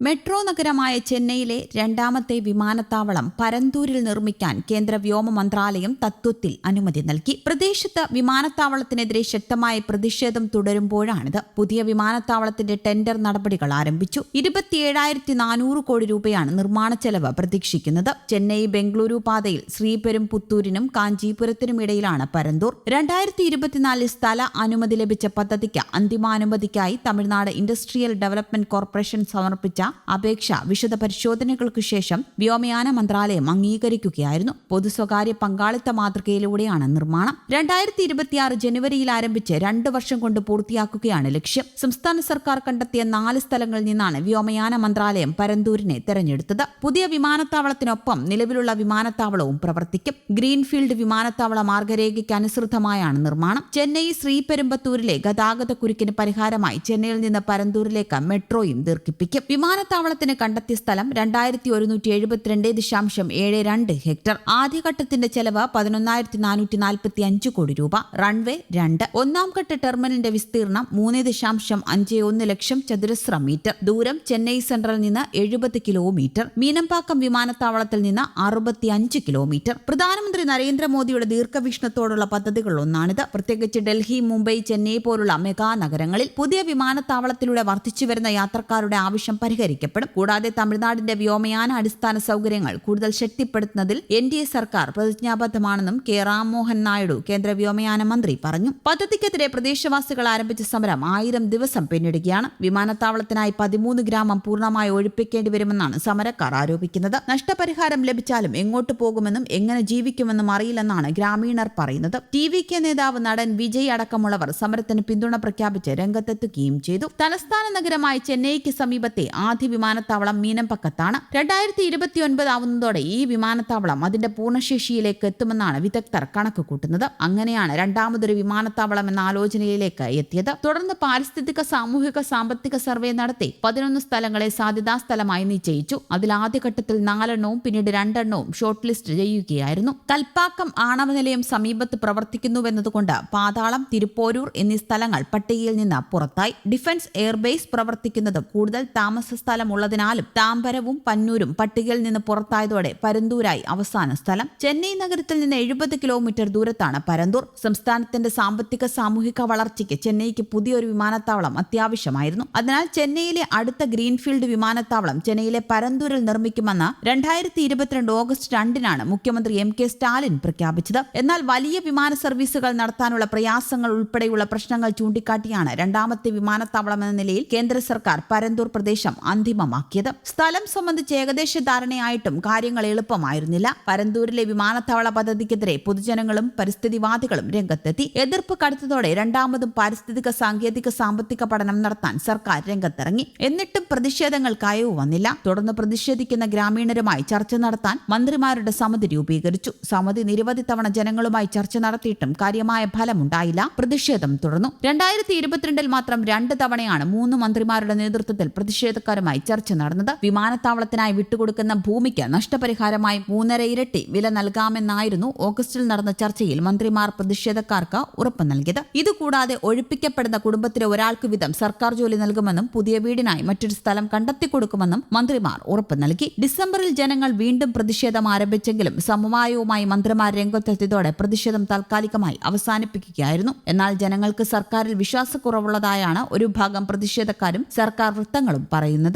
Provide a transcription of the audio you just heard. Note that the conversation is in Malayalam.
മെട്രോ നഗരമായ ചെന്നൈയിലെ രണ്ടാമത്തെ വിമാനത്താവളം പരന്തൂരിൽ നിർമ്മിക്കാൻ കേന്ദ്ര വ്യോമ മന്ത്രാലയം തത്വത്തിൽ അനുമതി നൽകി. പ്രദേശത്ത് വിമാനത്താവളത്തിനെതിരെ ശക്തമായ പ്രതിഷേധം തുടരുമ്പോഴാണിത്. പുതിയ വിമാനത്താവളത്തിന്റെ ടെൻഡർ നടപടികൾ ആരംഭിച്ചു. ഇരുപത്തിയേഴായിരത്തി നാനൂറ് കോടി രൂപയാണ് നിർമ്മാണ ചെലവ് പ്രതീക്ഷിക്കുന്നത്. ചെന്നൈ ബംഗളൂരു പാതയിൽ ശ്രീപെരും പുത്തൂരിനും കാഞ്ചീപുരത്തിനും ഇടയിലാണ് പരന്തൂർ. രണ്ടായിരത്തി ഇരുപത്തിനാലിൽ സ്ഥല അനുമതി ലഭിച്ച പദ്ധതിക്ക് അന്തിമാനുമതിക്കായി തമിഴ്നാട് ഇൻഡസ്ട്രിയൽ ഡെവലപ്മെന്റ് കോർപ്പറേഷൻ സമർപ്പിച്ച അപേക്ഷ വിശദ പരിശോധനകൾക്കു ശേഷം വ്യോമയാന മന്ത്രാലയം അംഗീകരിക്കുകയായിരുന്നു. പൊതു സ്വകാര്യ പങ്കാളിത്ത മാതൃകയിലൂടെയാണ് നിർമ്മാണം. രണ്ടായിരത്തി ഇരുപത്തിയാറ് ജനുവരിയിൽ ആരംഭിച്ച് രണ്ട് വർഷം കൊണ്ട് പൂർത്തിയാക്കുകയാണ് ലക്ഷ്യം. സംസ്ഥാന സർക്കാർ കണ്ടെത്തിയ നാല് സ്ഥലങ്ങളിൽ നിന്നാണ് വ്യോമയാന മന്ത്രാലയം പരന്തൂരിനെ തെരഞ്ഞെടുത്തത്. പുതിയ വിമാനത്താവളത്തിനൊപ്പം നിലവിലുള്ള വിമാനത്താവളവും പ്രവർത്തിക്കും. ഗ്രീൻഫീൽഡ് വിമാനത്താവള മാർഗരേഖയ്ക്ക് അനുസൃതമായാണ് നിർമ്മാണം. ചെന്നൈ ശ്രീപെരുമ്പത്തൂരിലെ ഗതാഗത കുരുക്കിന് പരിഹാരമായി ചെന്നൈയിൽ നിന്ന് പരന്തൂരിലേക്ക് മെട്രോയും ദീർഘിപ്പിക്കും. വിമാനത്താവളത്തിന് കണ്ടെത്തിയ സ്ഥലം രണ്ടായിരത്തി ഒരുന്നൂറ്റി എഴുപത്തിരണ്ട് ദശാംശം ഏഴ് രണ്ട് ഹെക്ടർ. ആദ്യഘട്ടത്തിന്റെ ചെലവ് പതിനൊന്നായിരത്തി നാനൂറ്റി നാൽപ്പത്തി അഞ്ച് കോടി രൂപ. റൺവേ രണ്ട്. ഒന്നാം ഘട്ട ടെർമിനലിന്റെ വിസ്തീർണം മൂന്ന് ദശാംശം അഞ്ച് ഒന്ന് ലക്ഷം ചതുരശ്ര മീറ്റർ. ദൂരം ചെന്നൈ സെൻട്രൽ നിന്ന് എഴുപത് കിലോമീറ്റർ. മീനമ്പാക്കം വിമാനത്താവളത്തിൽ നിന്ന് അറുപത്തി അഞ്ച് കിലോമീറ്റർ. പ്രധാനമന്ത്രി നരേന്ദ്രമോദിയുടെ ദീർഘവീക്ഷണത്തോടുള്ള പദ്ധതികളിലൊന്നാണിത്. പ്രത്യേകിച്ച് ഡൽഹി മുംബൈ ചെന്നൈ പോലുള്ള മെഗാ നഗരങ്ങളിൽ പുതിയ വിമാനത്താവളത്തിലൂടെ വർദ്ധിച്ചുവരുന്ന യാത്രക്കാരുടെ ആവശ്യം പരിഹരിക്കും പരിഹരിക്കപ്പെടും കൂടാതെ തമിഴ്നാടിന്റെ വ്യോമയാന അടിസ്ഥാന സൗകര്യങ്ങൾ കൂടുതൽ ശക്തിപ്പെടുത്തുന്നതിൽ എൻ ഡി എ സർക്കാർ പ്രതിജ്ഞാബദ്ധമാണെന്നും കെ രാംമോഹൻ നായിഡു കേന്ദ്ര വ്യോമയാന മന്ത്രി പറഞ്ഞു. പദ്ധതിക്കെതിരെ പ്രദേശവാസികൾ ആരംഭിച്ച സമരം ആയിരം ദിവസം പിന്നിടുകയാണ്. വിമാനത്താവളത്തിനായി പതിമൂന്ന് ഗ്രാമം പൂർണമായി ഒഴിപ്പിക്കേണ്ടി വരുമെന്നാണ് സമരക്കാർ ആരോപിക്കുന്നത്. നഷ്ടപരിഹാരം ലഭിച്ചാലും എങ്ങോട്ട് പോകുമെന്നും എങ്ങനെ ജീവിക്കുമെന്നും അറിയില്ലെന്നാണ് ഗ്രാമീണർ പറയുന്നത്. ടി വി കെ നേതാവ് നടൻ വിജയ് അടക്കമുള്ളവർ സമരത്തിന് പിന്തുണ പ്രഖ്യാപിച്ച് രംഗത്തെത്തുകയും ചെയ്തു. തലസ്ഥാന നഗരമായ ചെന്നൈക്ക് സമീപത്തെ ആദ്യ വിമാനത്താവളം മീനമ്പക്കത്താണ് രണ്ടായിരത്തി ഇരുപത്തിയൊൻപത് ആവുന്നതോടെ ഈ വിമാനത്താവളം അതിന്റെ പൂർണശേഷിയിലേക്ക് എത്തുമെന്നാണ് വിദഗ്ധർ കണക്ക് കൂട്ടുന്നത് അങ്ങനെയാണ് രണ്ടാമതൊരു വിമാനത്താവളം എന്ന ആലോചനയിലേക്ക് എത്തിയത്. തുടർന്ന് പാരിസ്ഥിതിക സാമൂഹിക സാമ്പത്തിക സർവേ നടത്തി പതിനൊന്ന് സ്ഥലങ്ങളെ സാധ്യതാ സ്ഥലമായി നിശ്ചയിച്ചു. അതിൽ ആദ്യഘട്ടത്തിൽ നാലെണ്ണവും പിന്നീട് രണ്ടെണ്ണവും ഷോർട്ട് ലിസ്റ്റ് ചെയ്യുകയായിരുന്നു. കൽപ്പാക്കം ആണവ നിലയം സമീപത്ത് പ്രവർത്തിക്കുന്നുവെന്നതുകൊണ്ട് പാതാളം തിരുപ്പോരൂർ എന്നീ സ്ഥലങ്ങൾ പട്ടികയിൽ നിന്ന് പുറത്തായി. ഡിഫൻസ് എയർബേസ് പ്രവർത്തിക്കുന്നത് കൂടുതൽ താമസ സ്ഥലമുള്ളതിനാലും താമ്പരവും പന്നൂരും പട്ടികയിൽ നിന്ന് പുറത്തായതോടെ പരന്തൂരായി അവസാന സ്ഥലം. ചെന്നൈ നഗരത്തിൽ നിന്ന് എഴുപത് കിലോമീറ്റർ ദൂരത്താണ് പരന്തൂർ. സംസ്ഥാനത്തിന്റെ സാമ്പത്തിക സാമൂഹിക വളർച്ചയ്ക്ക് ചെന്നൈക്ക് പുതിയൊരു വിമാനത്താവളം അത്യാവശ്യമായിരുന്നു. അതിനാൽ ചെന്നൈയിലെ അടുത്ത ഗ്രീൻഫീൽഡ് വിമാനത്താവളം ചെന്നൈയിലെ പരന്തൂരിൽ നിർമ്മിക്കുമെന്ന് രണ്ടായിരത്തി ഇരുപത്തിരണ്ട് ഓഗസ്റ്റ് രണ്ടിനാണ് മുഖ്യമന്ത്രി എം കെ സ്റ്റാലിൻ പ്രഖ്യാപിച്ചത്. എന്നാൽ വലിയ വിമാന സർവീസുകൾ നടത്താനുള്ള പ്രയാസങ്ങൾ ഉൾപ്പെടെയുള്ള പ്രശ്നങ്ങൾ ചൂണ്ടിക്കാട്ടിയാണ് രണ്ടാമത്തെ വിമാനത്താവളം എന്ന നിലയിൽ കേന്ദ്ര സർക്കാർ പരന്തൂർ പ്രദേശം അന്തിമമാക്കിയത്. സ്ഥലം സംബന്ധിച്ച് ഏകദേശ ധാരണയായിട്ടും കാര്യങ്ങൾ എളുപ്പമായിരുന്നില്ല. പരന്തൂരിലെ വിമാനത്താവള പദ്ധതിക്കെതിരെ പൊതുജനങ്ങളും പരിസ്ഥിതിവാദികളും രംഗത്തെത്തി. എതിർപ്പ് കടുത്തതോടെ രണ്ടാമതും പാരിസ്ഥിതിക സാങ്കേതിക സാമ്പത്തിക പഠനം നടത്താൻ സർക്കാർ രംഗത്തിറങ്ങി. എന്നിട്ടും പ്രതിഷേധങ്ങൾ അയവ് വന്നില്ല. തുടർന്ന് പ്രതിഷേധിക്കുന്ന ഗ്രാമീണരുമായി ചർച്ച നടത്താൻ മന്ത്രിമാരുടെ സമിതി രൂപീകരിച്ചു. സമിതി നിരവധി തവണ ജനങ്ങളുമായി ചർച്ച നടത്തിയിട്ടും കാര്യമായ ഫലമുണ്ടായില്ല. പ്രതിഷേധം തുടർന്നു. രണ്ടായിരത്തി ഇരുപത്തിരണ്ടിൽ മാത്രം രണ്ട് തവണയാണ് മൂന്ന് മന്ത്രിമാരുടെ നേതൃത്വത്തിൽ പ്രതിഷേധക്കാരുമായി ചർച്ച നടന്നത്. വിമാനത്താവളത്തിനായി വിട്ടുകൊടുക്കുന്ന ഭൂമിക്ക് നഷ്ടപരിഹാരമായി മൂന്നര ഇരട്ടി വില നൽകാമെന്നായിരുന്നു ഓഗസ്റ്റിൽ നടന്ന ചർച്ചയിൽ മന്ത്രിമാർ പ്രതിഷേധക്കാർക്ക് ഉറപ്പ് നൽകിയത്. ഇതുകൂടാതെ ഒഴിപ്പിക്കപ്പെടുന്ന കുടുംബത്തിലെ ഒരാൾക്ക് വീതം സർക്കാർ ജോലി നൽകുമെന്നും പുതിയ വീടിനായി മറ്റൊരു സ്ഥലം കണ്ടെത്തി കൊടുക്കുമെന്നും മന്ത്രിമാർ ഉറപ്പ് നൽകി. ഡിസംബറിൽ ജനങ്ങൾ വീണ്ടും പ്രതിഷേധം ആരംഭിച്ചെങ്കിലും സമവായവുമായി മന്ത്രിമാർ രംഗത്തെത്തിയതോടെ പ്രതിഷേധം താൽക്കാലികമായി അവസാനിപ്പിക്കുകയായിരുന്നു. എന്നാൽ ജനങ്ങൾക്ക് സർക്കാരിൽ വിശ്വാസക്കുറവുള്ളതായാണ് ഒരു ഭാഗം പ്രതിഷേധക്കാരും സർക്കാർ വൃത്തങ്ങളും പറയുന്നത്.